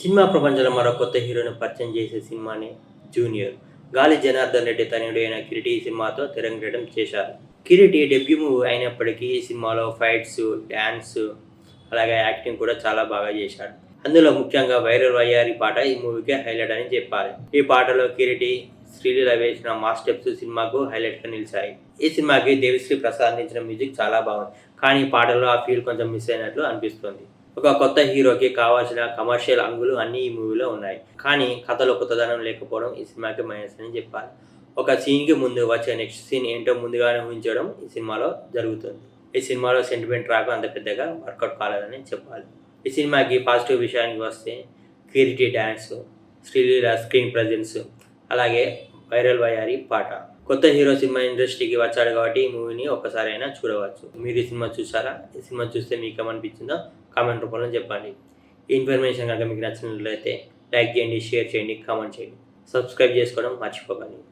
Cinema ప్రపంచంలో మరో కొత్త హీరోని పరిచయం చేసే సినిమానే జూనియర్. గాలి జనార్దన్ రెడ్డి తనయుడు అయిన కిరీటి ఈ సినిమాతో తెరంగేటం చేశారు. కిరీటి డెబ్యూ మూవీ అయినప్పటికీ ఈ సినిమాలో ఫైట్స్ డ్యాన్స్ అలాగే యాక్టింగ్ కూడా చాలా బాగా చేశాడు. అందులో ముఖ్యంగా వైరల్ వయ్యారి పాట ఈ మూవీకి హైలైట్ అని చెప్పాలి. ఈ పాటలో కిరీటి శ్రీలీల వేసిన మా స్టెప్స్ సినిమాకు హైలైట్గా నిలిచాయి. ఈ సినిమాకి దేవిశ్రీ ప్రసాద్ అందించిన మ్యూజిక్ చాలా బాగుంది. కానీ ఈ పాటలో ఆ ఫీల్ కొంచెం మిస్ అయినట్లు అనిపిస్తుంది. ఒక కొత్త హీరోకి కావాల్సిన కమర్షియల్ అంగులు అన్ని ఈ మూవీలో ఉన్నాయి. కానీ కథలో కొత్తదనం లేకపోవడం ఈ సినిమాకి మైనస్ అని చెప్పాలి. ఒక సీన్కి ముందు వచ్చే నెక్స్ట్ సీన్ ఏంటో ముందుగానే ఊహించడం ఈ సినిమాలో జరుగుతుంది. ఈ సినిమాలో సెంటిమెంట్ రాక అంత పెద్దగా వర్కౌట్ కాలేదని చెప్పాలి. ఈ సినిమాకి పాజిటివ్ విషయానికి వస్తే క్యూరిటీ డ్యాన్స్ శ్రీలీల స్క్రీన్ ప్రజెన్స్ అలాగే వైరల్ వయారి పాట. కొత్త హీరో సినిమా ఇండస్ట్రీకి వచ్చాడు కాబట్టి ఈ మూవీని ఒకసారి అయినా చూడవచ్చు. మీరు ఈ సినిమా చూసారా? ఈ సినిమా చూస్తే మీకు ఏమనిపించిందో కామెంట్ రూపంలో చెప్పండి. ఈ ఇన్ఫర్మేషన్ కనుక మీకు నచ్చినట్లయితే లైక్ చేయండి షేర్ చేయండి కామెంట్ చేయండి. సబ్స్క్రైబ్ చేసుకోవడం మర్చిపోకండి.